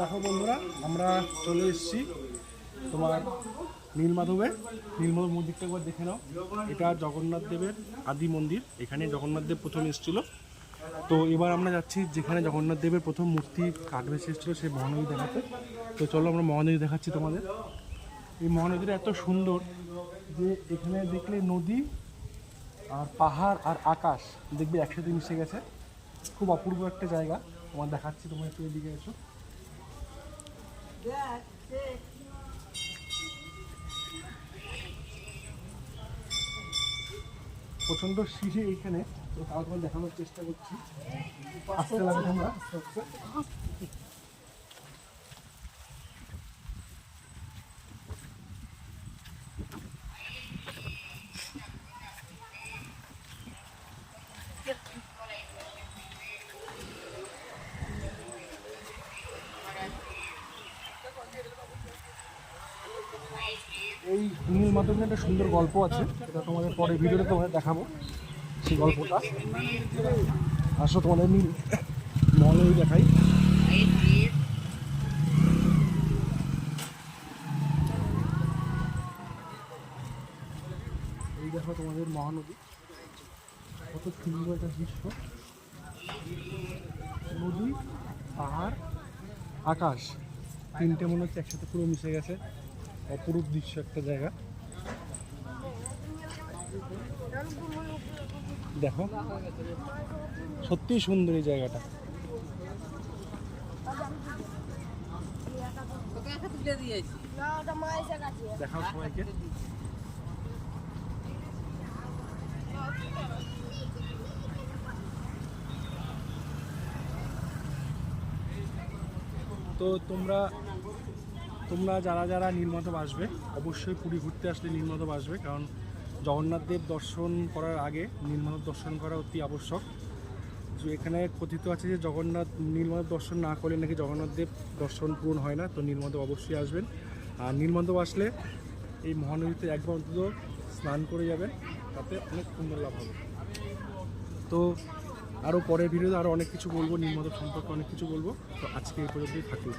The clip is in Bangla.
দেখো বন্ধুরা, আমরা চলে এসেছি তোমার নীলমাধবে। নীলমাধব মন্দিরটা একবার দেখে নাও। এটা জগন্নাথ দেবের আদি মন্দির। এখানে জগন্নাথ দেব প্রথম এসেছিল। তো এবার আমরা যাচ্ছি যেখানে জগন্নাথ দেবের প্রথম মূর্তি কাঠ ভেসে এসেছিল, সেই মহানদী দেখাতে। তো চলো আমরা মহানদী দেখাচ্ছি তোমাদের। এই মহানদীটা এত সুন্দর যে এখানে দেখলে নদী আর পাহাড় আর আকাশ দেখবে একসাথে মিশে গেছে। খুব অপূর্ব একটা জায়গা। তোমার দেখাচ্ছি, তোমার একটু এদিকে এসো। প্রচণ্ড সিঁড়ি এইখানে তো তোমার দেখানোর চেষ্টা করছি। আসতে লাগে তোমরা। এই নীল মাধ্যমে একটা সুন্দর গল্প আছে এটা তোমাদের পরে ভিডিওতে তোমাদের দেখাবো, সেই গল্পটা। আসো তোমাদের নীল মহলেই দেখাই। এই দেখো তোমাদের মহানদী। কত সুন্দর একটা দৃশ্য। নদী, পাহাড়, আকাশ, তিনটে মনে হচ্ছে একসাথে পুরো মিশে গেছে। অপরূপ দৃশ্য একটা জায়গা। দেখো সত্যিই সুন্দর এই জায়গাটা। দেখাও সবাইকে। তো তোমরা তোমরা যারা যারা নীলমাধব আসবে, অবশ্যই পুরী ঘুরতে আসলে নীলমাধব আসবে, কারণ জগন্নাথ দেব দর্শন করার আগে নীলমাধব দর্শন করা অতি আবশ্যক। যে এখানে কথিত আছে যে জগন্নাথ, নীলমাধব দর্শন না করলে নাকি জগন্নাথ দেব দর্শন পূরণ হয় না, তো নীলমাধব অবশ্যই আসবেন। আর নীলমাধব আসলে এই মহানদীতে একবার অন্তত স্নান করে যাবেন, তাতে অনেক সুন্দর লাভ হবে। তো আরও পরের ভিডিওতে আরও অনেক কিছু বলব, নীলমাধব সম্পর্কে অনেক কিছু বলব। তো আজকে এই পর্যন্তই থাকুক